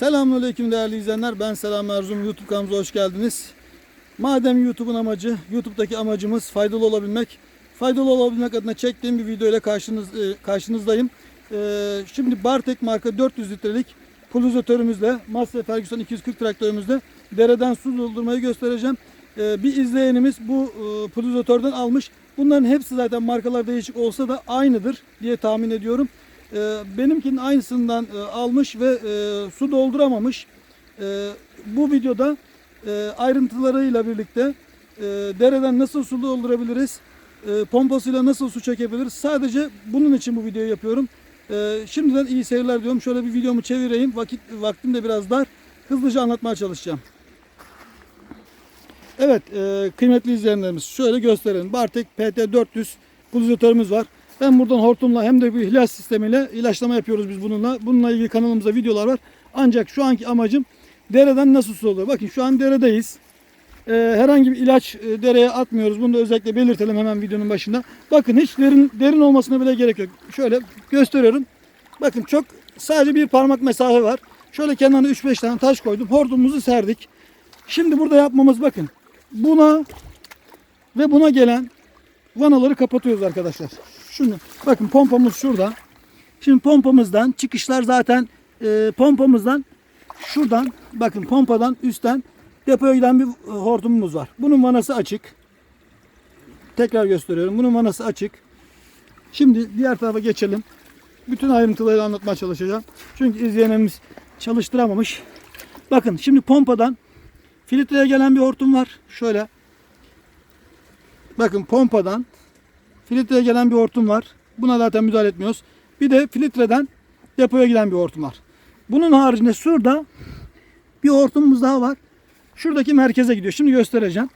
Selamünaleyküm değerli izleyenler. Ben Selam Erzum. YouTube kanalımıza hoş geldiniz. Madem YouTube'un amacı, YouTube'daki amacımız faydalı olabilmek. Faydalı olabilmek adına çektiğim bir video ile karşınız, e, karşınızdayım. E, Şimdi Bartek marka 400 litrelik pulizatörümüzle, Massey Ferguson 240 traktörümüzle dereden su doldurmayı göstereceğim. E, Bir izleyenimiz bu pulizatörden almış. Bunların hepsi zaten markalar değişik olsa da aynıdır diye tahmin ediyorum. E, Benimkinin aynısından e, almış ve e, su dolduramamış. E, Bu videoda e, ayrıntılarıyla birlikte e, dereden nasıl su doldurabiliriz, e, pompasıyla nasıl su çekebiliriz sadece bunun için bu videoyu yapıyorum. E, Şimdiden iyi seyirler diyorum. Şöyle bir videomu çevireyim. Vakit vaktim de biraz dar. Hızlıca anlatmaya çalışacağım. Evet e, kıymetli izleyenlerimiz şöyle gösterelim. Bartek PT400 pulizatörümüz var. Ben buradan hortumla hem de bir ilaç sistemiyle ilaçlama yapıyoruz biz bununla. Bununla ilgili kanalımızda videolar var. Ancak şu anki amacım dereden nasıl su oluyor? Bakın şu an deredeyiz. E, herhangi bir ilaç e, dereye atmıyoruz. Bunu da özellikle belirtelim hemen videonun başında. Bakın hiç derin derin olmasına bile gerek yok. Şöyle gösteriyorum. Bakın çok sadece bir parmak mesafe var. Şöyle kenarına 3-5 tane taş koydum. Hortumumuzu serdik. Şimdi burada yapmamız bakın. Buna ve buna gelen vanaları kapatıyoruz arkadaşlar. Şunu bakın pompamız şurada. Şimdi pompamızdan çıkışlar zaten e, pompamızdan şuradan bakın pompadan üstten depoya giden bir e, hortumumuz var. Bunun vanası açık. Tekrar gösteriyorum. Bunun vanası açık. Şimdi diğer tarafa geçelim. Bütün ayrıntıları anlatmaya çalışacağım. Çünkü izleyenimiz çalıştıramamış. Bakın şimdi pompadan filtreye gelen bir hortum var. Şöyle. Bakın pompadan filtreye gelen bir hortum var. Buna zaten müdahale etmiyoruz. Bir de filtreden depoya giden bir hortum var. Bunun haricinde şurada bir hortumumuz daha var. Şuradaki merkeze gidiyor. Şimdi göstereceğim.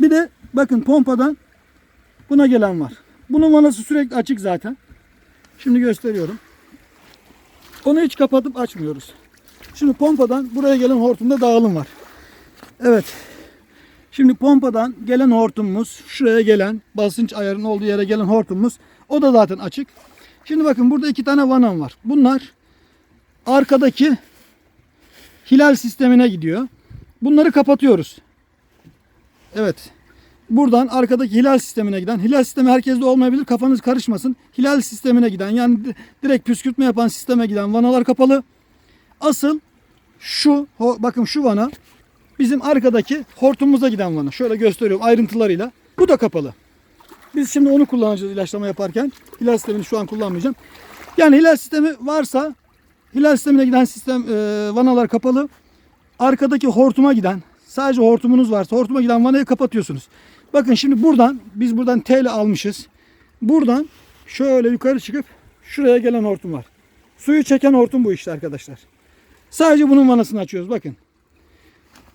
Bir de bakın pompadan buna gelen var. Bunun vanası sürekli açık zaten. Şimdi gösteriyorum. Onu hiç kapatıp açmıyoruz. Şimdi pompadan buraya gelen hortumda dağılım var. Evet. Şimdi pompadan gelen hortumumuz, şuraya gelen basınç ayarının olduğu yere gelen hortumumuz, o da zaten açık. Şimdi bakın burada iki tane vanam var. Bunlar arkadaki hilal sistemine gidiyor. Bunları kapatıyoruz. Evet. Buradan arkadaki hilal sistemine giden, hilal sistemi herkeste olmayabilir kafanız karışmasın. Hilal sistemine giden yani di- direkt püskürtme yapan sisteme giden vanalar kapalı. Asıl şu bakın şu vana bizim arkadaki hortumumuza giden vana. Şöyle gösteriyorum ayrıntılarıyla. Bu da kapalı. Biz şimdi onu kullanacağız ilaçlama yaparken. Hilal sistemini şu an kullanmayacağım. Yani hilal sistemi varsa hilal sistemine giden sistem e, vanalar kapalı. Arkadaki hortuma giden sadece hortumunuz varsa hortuma giden vanayı kapatıyorsunuz. Bakın şimdi buradan biz buradan T almışız. Buradan şöyle yukarı çıkıp şuraya gelen hortum var. Suyu çeken hortum bu işte arkadaşlar. Sadece bunun vanasını açıyoruz bakın.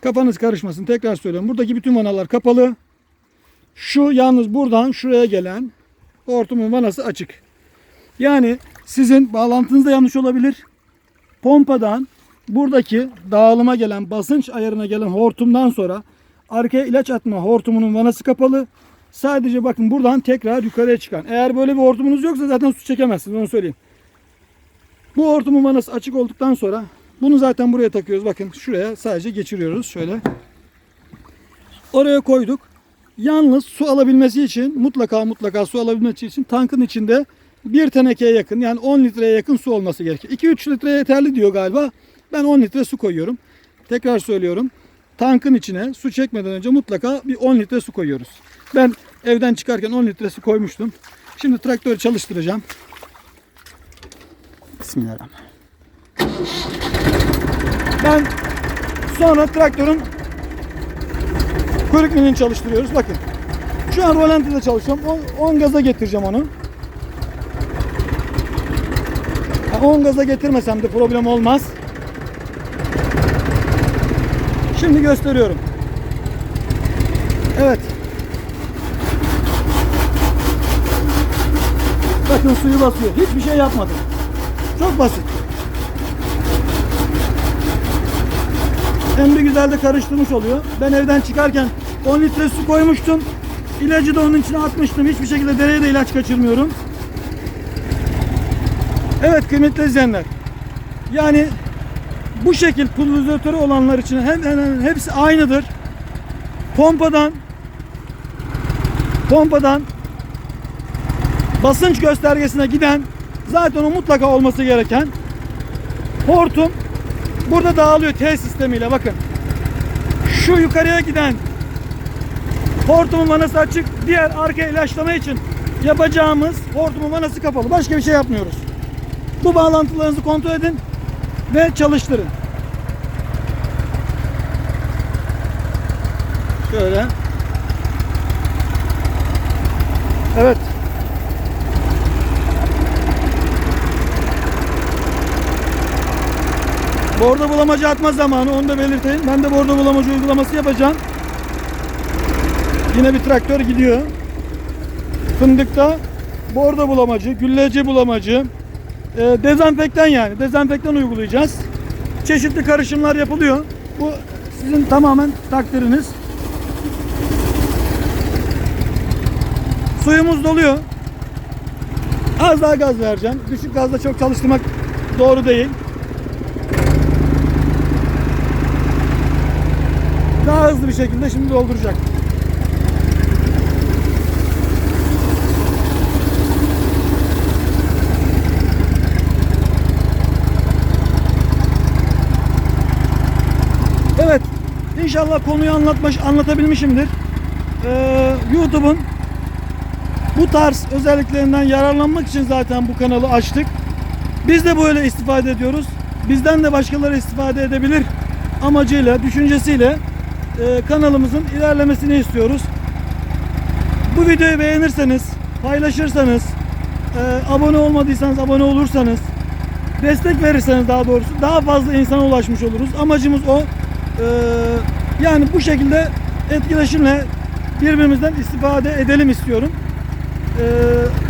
Kafanız karışmasın tekrar söylüyorum. Buradaki bütün vanalar kapalı. Şu yalnız buradan şuraya gelen hortumun vanası açık. Yani sizin bağlantınız da yanlış olabilir. Pompadan buradaki dağılıma gelen basınç ayarına gelen hortumdan sonra arkaya ilaç atma hortumunun vanası kapalı. Sadece bakın buradan tekrar yukarıya çıkan. Eğer böyle bir hortumunuz yoksa zaten su çekemezsiniz onu söyleyeyim. Bu hortumun vanası açık olduktan sonra bunu zaten buraya takıyoruz. Bakın şuraya sadece geçiriyoruz şöyle. Oraya koyduk. Yalnız su alabilmesi için mutlaka mutlaka su alabilmesi için tankın içinde bir tenekeye yakın yani 10 litreye yakın su olması gerekiyor. 2-3 litre yeterli diyor galiba. Ben 10 litre su koyuyorum. Tekrar söylüyorum. Tankın içine su çekmeden önce mutlaka bir 10 litre su koyuyoruz. Ben evden çıkarken 10 litre su koymuştum. Şimdi traktörü çalıştıracağım. Bismillahirrahmanirrahim. Ben sonra traktörün kuyruk milini çalıştırıyoruz. Bakın. Şu an rolantide çalışıyorum. 10 gaza getireceğim onu. 10 gaza getirmesem de problem olmaz. Şimdi gösteriyorum. Evet. Bakın suyu basıyor. Hiçbir şey yapmadım. Çok basit. Hem de güzel de karıştırmış oluyor. Ben evden çıkarken 10 litre su koymuştum. İlacı da onun içine atmıştım. Hiçbir şekilde dereye de ilaç kaçırmıyorum. Evet kıymetli izleyenler. Yani bu şekil pulverizatörü olanlar için hem hemen hepsi aynıdır. Pompadan pompadan basınç göstergesine giden zaten o mutlaka olması gereken hortum burada dağılıyor T sistemiyle bakın. Şu yukarıya giden hortumun vanası açık. Diğer arka ilaçlama için yapacağımız hortumun vanası kapalı. Başka bir şey yapmıyoruz. Bu bağlantılarınızı kontrol edin ve çalıştırın. Şöyle. Evet. Bordo bulamacı atma zamanı onu da belirteyim. Ben de bordo bulamacı uygulaması yapacağım. Yine bir traktör gidiyor. Fındıkta bordo bulamacı, gülleci bulamacı, e, dezenfektan yani. Dezenfektan uygulayacağız. Çeşitli karışımlar yapılıyor. Bu sizin tamamen takdiriniz. Suyumuz doluyor. Az daha gaz vereceğim. Düşük gazda çok çalıştırmak doğru değil. Daha hızlı bir şekilde şimdi dolduracak. Evet. İnşallah konuyu anlatmış, anlatabilmişimdir. Ee, YouTube'un bu tarz özelliklerinden yararlanmak için zaten bu kanalı açtık. Biz de böyle istifade ediyoruz. Bizden de başkaları istifade edebilir amacıyla, düşüncesiyle e, kanalımızın ilerlemesini istiyoruz. Bu videoyu beğenirseniz, paylaşırsanız, e, abone olmadıysanız abone olursanız, destek verirseniz daha doğrusu daha fazla insana ulaşmış oluruz. Amacımız o. E, yani bu şekilde etkileşimle birbirimizden istifade edelim istiyorum.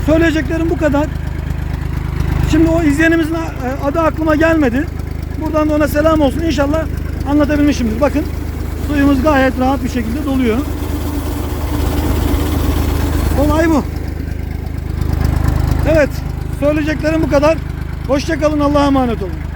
Söyleyeceklerim bu kadar. Şimdi o izleyenimizin adı aklıma gelmedi. Buradan da ona selam olsun. İnşallah anlatabilmişimdir. Bakın suyumuz gayet rahat bir şekilde doluyor. Olay bu. Evet. Söyleyeceklerim bu kadar. Hoşçakalın. Allah'a emanet olun.